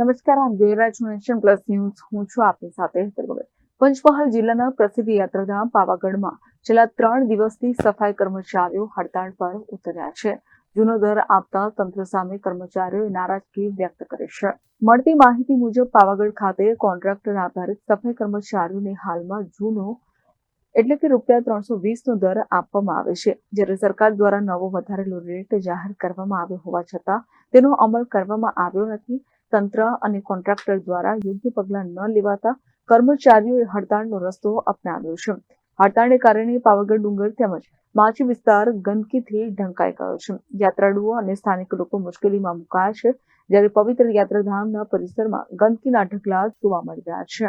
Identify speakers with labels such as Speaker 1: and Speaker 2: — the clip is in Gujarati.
Speaker 1: નમસ્કાર આપ જોઈ નેશન પ્લસ ન્યૂઝ. હું છું આપની સાથે ભગત પંચમહાલ જિલ્લાના પ્રસિદ્ધ યાત્રાધામ પાવાગઢમાં છેલ્લા ત્રણ દિવસથી સફાઈ કર્મચારીઓ હડતાળ પર ઉતર્યા છે. જૂનો દર આપતા તંત્ર સામે કર્મચારીઓએ નારાજગી વ્યક્ત કરી છે. મળતી માહિતી મુજબ પાવાગઢ ખાતે કોન્ટ્રાક્ટર આધારિત સફાઈ કર્મચારીઓને હાલમાં જૂનો એટલે કે રૂપિયા ત્રણસો વીસનો દર આપવામાં આવે છે, જ્યારે સરકાર દ્વારા નવો વધારેલો રેટ જાહેર કરવામાં આવ્યો હોવા છતાં તેનો અમલ કરવામાં આવ્યો નથી. તંત્ર અને કોન્ટ્રાક્ટર દ્વારા યોગ્ય પગલાં ન લેવાતા કર્મચારીઓએ હડતાળનો રસ્તો અપનાવ્યો છે. હડતાળને કારણે પાવાગઢ ડુંગર તેમજ માછી વિસ્તાર ગંદકીથી ઢંકાઈ ગયો છે. યાત્રાળુઓ અને સ્થાનિક લોકો મુશ્કેલીમાં મુકાયા છે, જ્યારે પવિત્ર યાત્રાધામના પરિસરમાં ગંદકીના ઢગલા જોવા મળી રહ્યા છે.